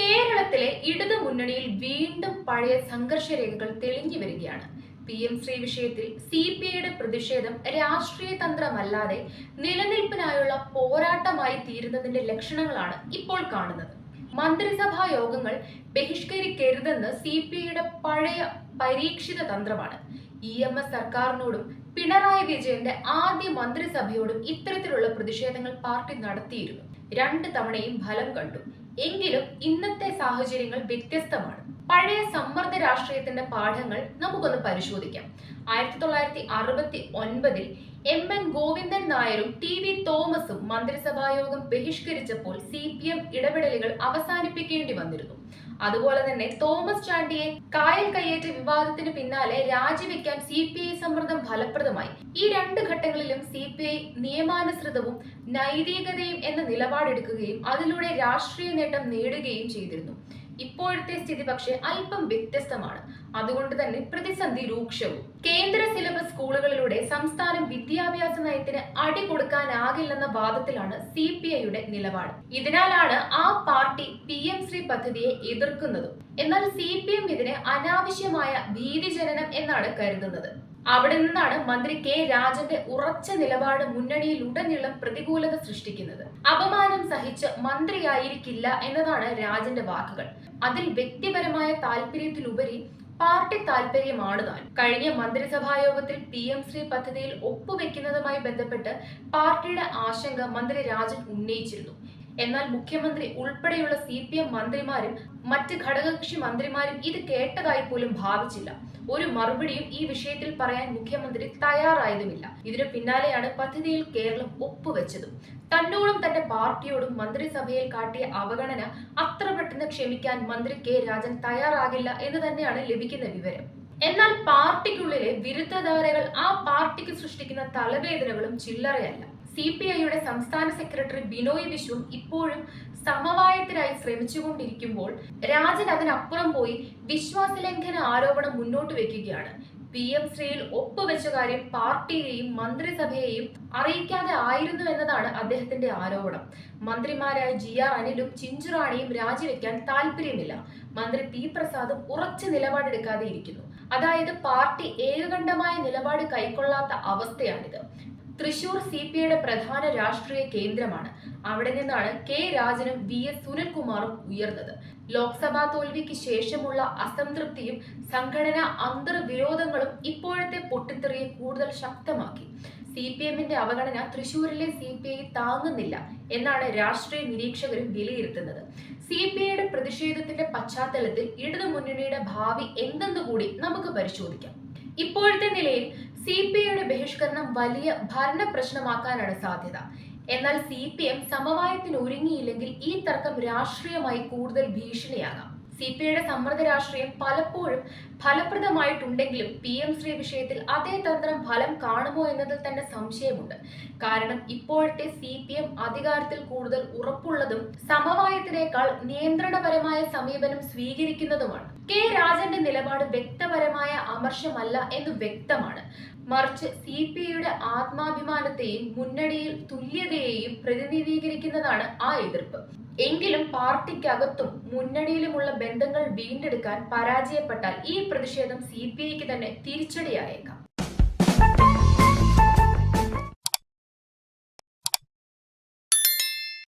കേരളത്തിലെ ഇടതു മുന്നണിയിൽ വീണ്ടും പഴയ സംഘർഷ രേഖകൾ തെളിഞ്ഞു വരികയാണ്. പി എം ശ്രീ വിഷയത്തിൽ സി പി ഐയുടെ പ്രതിഷേധം രാഷ്ട്രീയ തന്ത്രമല്ലാതെ നിലനിൽപ്പിനായുള്ള പോരാട്ടമായി തീരുന്നതിന്റെ ലക്ഷണങ്ങളാണ് ഇപ്പോൾ കാണുന്നത്. മന്ത്രിസഭാ യോഗങ്ങൾ ബഹിഷ്കരിക്കരുതെന്ന് സി പി ഐയുടെ പഴയ പരീക്ഷിത തന്ത്രമാണ്. ഇ എം എസ് സർക്കാരിനോടും പിണറായി വിജയന്റെ ആദ്യ മന്ത്രിസഭയോടും ഇത്തരത്തിലുള്ള പ്രതിഷേധങ്ങൾ പാർട്ടി നടത്തിയിരുന്നു. രണ്ട് തവണയും ഫലം കണ്ടു. എങ്കിലും ഇന്നത്തെ സാഹചര്യങ്ങൾ വ്യത്യസ്തമാണ്. പഴയ സമ്മർദ്ദ രാഷ്ട്രീയത്തിന്റെ പാഠങ്ങൾ നമുക്കൊന്ന് പരിശോധിക്കാം. ആയിരത്തി തൊള്ളായിരത്തി അറുപത്തി ഒൻപതിൽ എം എൻ ഗോവിന്ദൻ നായരും ടി വി തോമസും മന്ത്രിസഭായോഗം ബഹിഷ്കരിച്ചപ്പോൾ സി പി എം ഇടപെടലുകൾ അവസാനിപ്പിക്കേണ്ടി വന്നിരുന്നു. അതുപോലെ തന്നെ തോമസ് ചാണ്ടിയെ കായൽ കയ്യേറ്റ വിവാദത്തിന് പിന്നാലെ രാജിവെക്കാൻ സി പി ഐ സമ്മർദ്ദം ഫലപ്രദമായി. ഈ രണ്ട് ഘട്ടങ്ങളിലും സി പി ഐ നിയമാനുസൃതവും നൈതികതയും എന്ന നിലപാടെടുക്കുകയും അതിലൂടെ രാഷ്ട്രീയ നേട്ടം നേടുകയും ചെയ്തിരുന്നു. ഇപ്പോഴത്തെ സ്ഥിതി പക്ഷേ അല്പം വ്യത്യസ്തമാണ്. അതുകൊണ്ട് തന്നെ പ്രതിസന്ധി രൂക്ഷവും. കേന്ദ്ര സിലബസ് സ്കൂളുകളിലൂടെ സംസ്ഥാനം വിദ്യാഭ്യാസ നയത്തിന് അടി കൊടുക്കാനാകില്ലെന്ന വാദത്തിലാണ് സി പി ഐയുടെ നിലപാട്. ഇതിനാലാണ് ആ പാർട്ടി പദ്ധതിയെ എതിർക്കുന്നതും. എന്നാൽ സി പി എം ഇതിന് അനാവശ്യമായ ഭീതിജനനം എന്നാണ് കരുതുന്നത്. അവിടെ നിന്നാണ് മന്ത്രി കെ രാജന്റെ ഉറച്ച നിലപാട് മുന്നണിയിൽ ഉടനീളം പ്രതികൂലത സൃഷ്ടിക്കുന്നത്. അപമാനം സഹിച്ച് മന്ത്രിയായിരിക്കില്ല എന്നതാണ് രാജന്റെ വാക്കുകൾ. അതിൽ വ്യക്തിപരമായ താല്പര്യത്തിലുപരി പാർട്ടി താല്പര്യമാണ് താൻ. കഴിഞ്ഞ മന്ത്രിസഭാ യോഗത്തിൽ പി എം ശ്രീ പദ്ധതിയിൽ ഒപ്പുവെക്കുന്നതുമായി ബന്ധപ്പെട്ട് പാർട്ടിയുടെ ആശങ്ക മന്ത്രി രാജൻ ഉന്നയിച്ചിരുന്നു. എന്നാൽ മുഖ്യമന്ത്രി ഉൾപ്പെടെയുള്ള സി പി എം മന്ത്രിമാരും മറ്റ് ഘടകകക്ഷി മന്ത്രിമാരും ഇത് കേട്ടതായി പോലും ഭാവിച്ചില്ല. ഒരു മറുപടിയും ഈ വിഷയത്തിൽ പറയാൻ മുഖ്യമന്ത്രി തയ്യാറായതുമില്ല. ഇതിനു പിന്നാലെയാണ് പദ്ധതിയിൽ കേരളം ഒപ്പുവെച്ചതും. തന്നോടും തന്റെ പാർട്ടിയോടും മന്ത്രിസഭയിൽ കാട്ടിയ അവഗണന അത്ര പെട്ടെന്ന് ക്ഷമിക്കാൻ മന്ത്രി കെ രാജൻ തയ്യാറാകില്ല എന്ന് തന്നെയാണ് ലഭിക്കുന്ന വിവരം. എന്നാൽ പാർട്ടിക്കുള്ളിലെ വിരുദ്ധധാരകൾ ആ പാർട്ടിക്ക് സൃഷ്ടിക്കുന്ന തലവേദനകളും ചില്ലറയല്ല. സി പി ഐയുടെ സംസ്ഥാന സെക്രട്ടറി ബിനോയ് വിശ്വം ഇപ്പോഴും സമവായത്തിനായി ശ്രമിച്ചുകൊണ്ടിരിക്കുമ്പോൾ രാജൻ അതിനപ്പുറം പോയി വിശ്വാസലംഘന ആരോപണം മുന്നോട്ട് വെക്കുകയാണ്. പി എം ശ്രീയിൽ ഒപ്പുവെച്ച കാര്യം പാർട്ടിയെയും മന്ത്രിസഭയെയും അറിയിക്കാതെ ആയിരുന്നു എന്നതാണ് അദ്ദേഹത്തിന്റെ ആരോപണം. മന്ത്രിമാരായ ജി ആർ അനിലും ചിഞ്ചുറാണിയും രാജിവെക്കാൻ താല്പര്യമില്ല. മന്ത്രി പി പ്രസാദും ഉറച്ചു നിലപാടെടുക്കാതെ ഇരിക്കുന്നു. അതായത് പാർട്ടി ഏകകണ്ഠമായ നിലപാട് കൈക്കൊള്ളാത്ത അവസ്ഥയാണിത്. തൃശൂർ സി പി ഐയുടെ പ്രധാന രാഷ്ട്രീയ കേന്ദ്രമാണ്. അവിടെ നിന്നാണ് കെ രാജനും വി എസ് സുനിൽകുമാറും ഉയർന്നത്. ലോക്സഭാ തോൽവിക്ക് ശേഷമുള്ള അസംതൃപ്തിയും സംഘടനാ അന്തർവിരോധങ്ങളും ഇപ്പോഴത്തെ പൊട്ടിത്തെറിയെ കൂടുതൽ ശക്തമാക്കി. സി പി എമ്മിന്റെ അവഗണന തൃശൂരിലെ സി പി ഐ താങ്ങുന്നില്ല എന്നാണ് രാഷ്ട്രീയ നിരീക്ഷകരും വിലയിരുത്തുന്നത്. സി പി ഐയുടെ പ്രതിഷേധത്തിന്റെ പശ്ചാത്തലത്തിൽ ഇടതു മുന്നണിയുടെ ഭാവി എന്തെന്നുകൂടി നമുക്ക് പരിശോധിക്കാം. ഇപ്പോഴത്തെ നിലയിൽ സി പി ഐയുടെ ബഹിഷ്കരണം വലിയ ഭരണ പ്രശ്നമാക്കാനാണ് സാധ്യത. എന്നാൽ സി പി എം സമവായത്തിന് ഒരുങ്ങിയില്ലെങ്കിൽ ഈ തർക്കം രാഷ്ട്രീയമായി കൂടുതൽ ഭീഷണിയാകാം. സി പി ഐയുടെ സമ്മർദ്ദ രാഷ്ട്രീയം പലപ്പോഴും ഫലപ്രദമായിട്ടുണ്ടെങ്കിലും പി എം ശ്രീ വിഷയത്തിൽ അതേ തന്ത്രം ഫലം കാണുമോ എന്നതിൽ തന്നെ സംശയമുണ്ട്. കാരണം ഇപ്പോഴത്തെ സി പി എം അധികാരത്തിൽ കൂടുതൽ ഉറപ്പുള്ളതും സമവായത്തിനേക്കാൾ നിയന്ത്രണപരമായ സമീപനം സ്വീകരിക്കുന്നതുമാണ്. കെ. രാജന്റെ നിലപാട് വ്യക്തപരമായ അമർഷമല്ല എന്ന് വ്യക്തമാണ്. മറിച്ച് സി. പി. ഐയുടെ ആത്മാഭിമാനത്തെയും മുന്നണിയിൽ തുല്യതയെയും പ്രതിനിധീകരിക്കുന്നതാണ് ആ എതിർപ്പ്. എങ്കിലും പാർട്ടിക്കകത്തും മുന്നണിയിലുമുള്ള ബന്ധങ്ങൾ വീണ്ടെടുക്കാൻ പരാജയപ്പെട്ടാൽ ഈ പ്രതിഷേധം സി. പി. ഐക്ക് തന്നെ തിരിച്ചടിയായേക്കാം.